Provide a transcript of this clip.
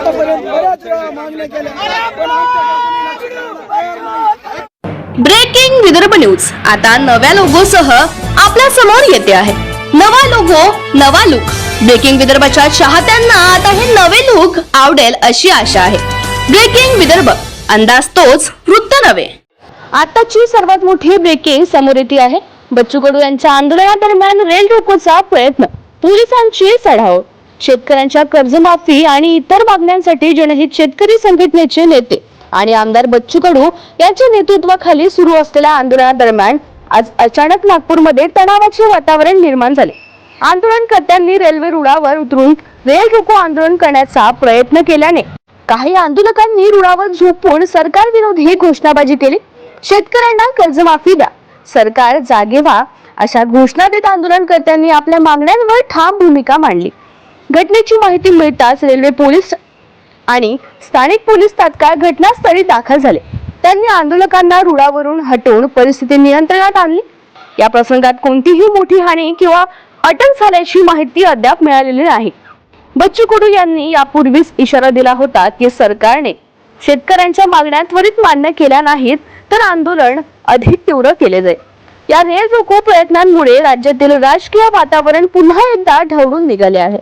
आतापर्यंत बऱ्याच वेळा मागण्या केल्या पण. Breaking Vidarbha news. आता नव्या लोगो सह आपल्यासमोर येते आहे. नवा लोगो नवा लुक ब्रेकिंग विदर्भाच्या चाहत्यांना आता हे नवे लुक आवडेल अशी आशा आहे. ब्रेकिंग विदर्भ अंदाज तोच वृत्त नव्हे. आताची सर्वात मोठी ब्रेकिंग समोर येते आहे. बच्चू कडू यांच्या आंदोलनादरम्यान रेल रोकोचा प्रयत्न. पोलिसांची चढाव शेतकऱ्यांच्या कर्जमाफी आणि इतर मागण्यांसाठी जनहित शेतकरी संघटनेचे नेते आणि आमदार बच्चू कडू यांच्या नेतृत्वाखाली सुरू असलेल्या आंदोलनादरम्यान आज अचानक नागपूरमध्ये तणावाचे वातावरण निर्माण झाले. आंदोलनकर्त्यांनी रेल्वे रुळावर उतरून रेल रोको आंदोलन करण्याचा प्रयत्न केल्याने काही आंदोलकांनी रुळावर झोपून सरकार विरोधी घोषणाबाजी केली. शेतकऱ्यांना कर्जमाफी द्या. सरकार जागे व्हा अशा घोषणा देत आंदोलनकर्त्यांनी आपल्या मागण्यांवर ठाम भूमिका मांडली. घटनेची माहिती मिळताच रेल्वे पोलीस आणि स्थानिक पोलीस तात्काळ घटनास्थळी दाखल झाले. त्यांनी आंदोलकांना रुळावरून हटवून परिस्थिती नियंत्रणात आणली. या प्रसंगात कोणतीही मोठी हानी किंवा अटक झाल्याची माहिती अद्याप मिळालेली नाही. बच्चू कडू यांनी यापूर्वीच इशारा दिला होता की सरकारने शेतकऱ्यांच्या मागण्या त्वरित मान्य केल्या नाहीत तर आंदोलन अधिक तीव्र केले जाईल. या रेल रोको प्रयत्नांमुळे राज्यातील राजकीय वातावरण पुन्हा एकदा ढवळून निघाले आहे.